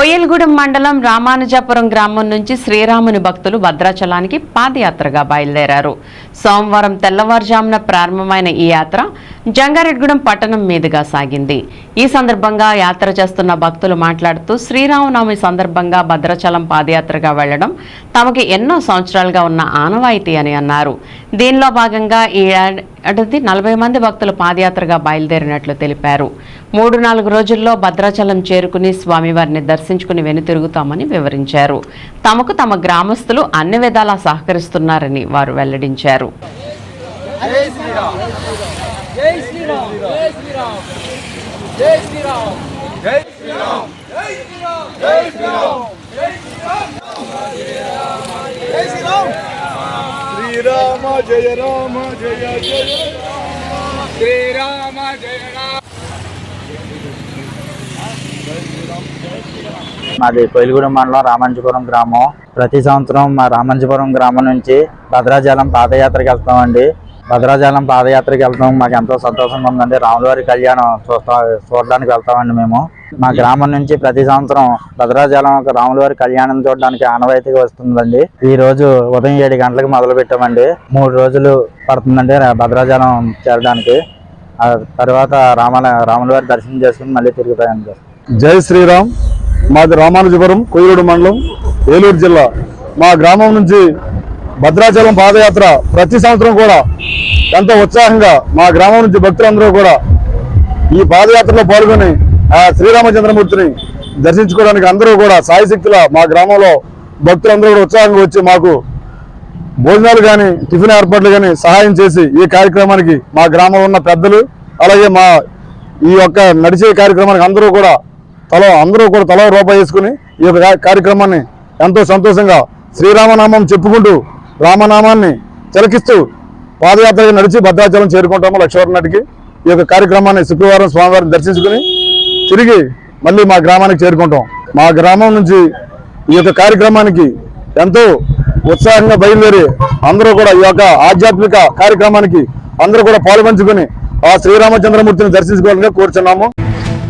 కోయల్గూడెం మండలం రామానుజాపురం గ్రామం నుంచి శ్రీరాముని భక్తులు భద్రాచలానికి పాదయాత్రగా బయలుదేరారు. సోమవారం తెల్లవారుజామున ప్రారంభమైన ఈ యాత్ర జంగారెడ్గూడెం పట్టణం మీదుగా సాగింది. ఈ సందర్భంగా యాత్ర చేస్తున్న భక్తులు మాట్లాడుతూ శ్రీరామనవమి సందర్భంగా భద్రాచలం పాదయాత్రగా వెళ్ళడం తమకి ఎన్నో సంవత్సరాలుగా ఉన్న ఆనవాయితీ అని అన్నారు. దీనిలో భాగంగా ఈ అటుది నలభై మంది భక్తులు పాదయాత్రగా బయలుదేరినట్లు తెలిపారు. మూడు నాలుగు రోజుల్లో భద్రాచలం చేరుకుని స్వామివారిని దర్శించుకుని వెనుతిరుగుతామని వివరించారు. తమకు తమ గ్రామస్తులు అన్ని విధాలా సహకరిస్తున్నారని వారు వెల్లడించారు. జై శ్రీరామ్ జై శ్రీరామ్ జై శ్రీరామ్ జై శ్రీరామ్ జై శ్రీరామ్ జై శ్రీరామ్ జై శ్రీరామ్ శ్రీరామ జయ రామ జయ జయ శ్రీరామ జయ రామ. మాది కొయిలగూడెం మండలం రామంజపురం గ్రామం. ప్రతి సంవత్సరం మా రామంజపురం గ్రామం నుంచి భద్రాచలం పాదయాత్రకి వెళ్తామండి. భద్రాచలం పాదయాత్రకి వెళ్తాం. మాకు ఎంతో సంతోషంగా ఉందండి. రాములవారి కళ్యాణం చూస్తా చూడడానికి వెళ్తామండి మేము. మా గ్రామం నుంచి ప్రతి సంవత్సరం భద్రాచలం ఒక రాములవారి కళ్యాణం చూడడానికి ఆనవాయితీగా వస్తుందండి. ఈ రోజు ఉదయం ఏడు గంటలకు మొదలు పెట్టామండి. మూడు రోజులు పడుతుందండి భద్రాచలం చేరడానికి. తర్వాత రామాల రాములవారి దర్శనం చేసుకుని మళ్ళీ తిరుగుతాయండి జై శ్రీరామ్. మాది రామానుజపురం కొయ్యూరు మండలం ఏలూరు జిల్లా. మా గ్రామం నుంచి భద్రాచలం పాదయాత్ర ప్రతి సంవత్సరం కూడా ఎంతో ఉత్సాహంగా మా గ్రామం నుంచి భక్తులందరూ కూడా ఈ పాదయాత్రలో పాల్గొని ఆ శ్రీరామచంద్రమూర్తిని దర్శించుకోవడానికి అందరూ కూడా సాయశక్తుల మా గ్రామంలో భక్తులందరూ కూడా ఉత్సాహంగా వచ్చి మాకు భోజనాలు కానీ టిఫిన్ ఏర్పాట్లు కానీ సహాయం చేసి ఈ కార్యక్రమానికి మా గ్రామంలో ఉన్న పెద్దలు అలాగే మా ఈ యొక్క నడిచే కార్యక్రమానికి అందరూ కూడా తల అందరూ కూడా తల రూపాయి వేసుకుని ఈ యొక్క కార్యక్రమాన్ని ఎంతో సంతోషంగా శ్రీరామనామం చెప్పుకుంటూ రామనామాన్ని తిలకిస్తూ పాదయాత్రగా నడిచి భద్రాచలం చేరుకుంటాము లక్షవరం నాటికి. ఈ యొక్క కార్యక్రమాన్ని శుక్రవారం స్వామివారిని దర్శించుకుని తిరిగి మళ్ళీ మా గ్రామానికి చేరుకుంటాం. మా గ్రామం నుంచి ఈ యొక్క కార్యక్రమానికి ఎంతో ఉత్సాహంగా బయలుదేరి అందరూ కూడా ఈ యొక్క ఆధ్యాత్మిక కార్యక్రమానికి అందరూ కూడా పాల్పంచుకుని ఆ శ్రీరామచంద్రమూర్తిని దర్శించుకోవాలని కోరుచున్నాము.